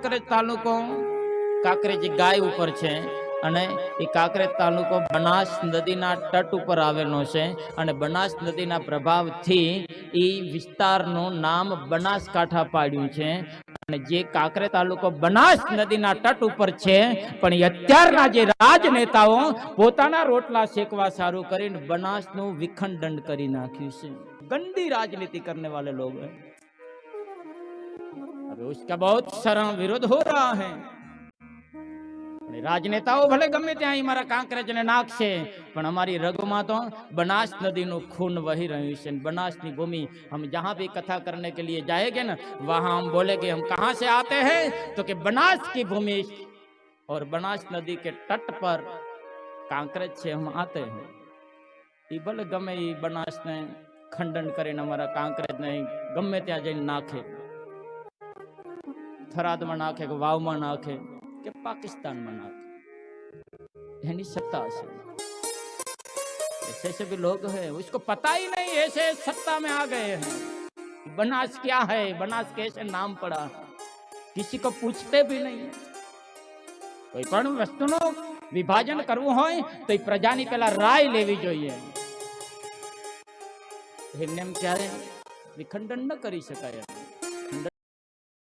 કાંકરેજ તાલુકો કાંકરેજ ગાય ઉપર છે અને એ કાંકરેજ તાલુકો બનાસ નદીના તટ ઉપર આવેલો છે અને બનાસ નદીના પ્રભાવથી એ વિસ્તારનું નામ બનાસકાંઠા પાડ્યું છે. અને જે કાંકરે તાલુકો બનાસ નદીના તટ ઉપર છે, પણ અત્યારના જે રાજનેતાઓ પોતાના રોટલા શેકવા સારું કરીને બનાસનું વિખંડન કરી નાખ્યું છે. ગંદી રાજનીતિ કરને વાળે લોકો. अभी उसका बहुत सरा विरोध हो रहा है। राजनेताओं भले गमे त्या मारा कांकरेज ने नाक से पर हमारी रघु तो बनास नदी नो खून वही रही से बनास की भूमि हम जहाँ भी कथा करने के लिए जाएँगे ना, वहाँ हम बोलेंगे, हम कहा से आते हैं? तो कि बनास की भूमि, और बनास नदी के तट पर कांकरेज से हम आते हैं। ये भले गमे बनास ने खंडन करे ना हमारा कांकरेज नहीं गमे त्या जाए नाखे थराद में नाखे वाव में नाखे, के पाकिस्तान में नाखे। यानी सत्ता से। ऐसे ऐसे भी लोग है, उसको पता ही नहीं, ऐसे सत्ता में आ गए हैं। बनास क्या है? बनास कैसे नाम पड़ा? किसी को पूछते भी नहीं। कोई पर वस्तु नो, विभाजन करव हो तो प्रजा ने पहला राय लेवी जो है क्या है? विखंडन न करी सकाया।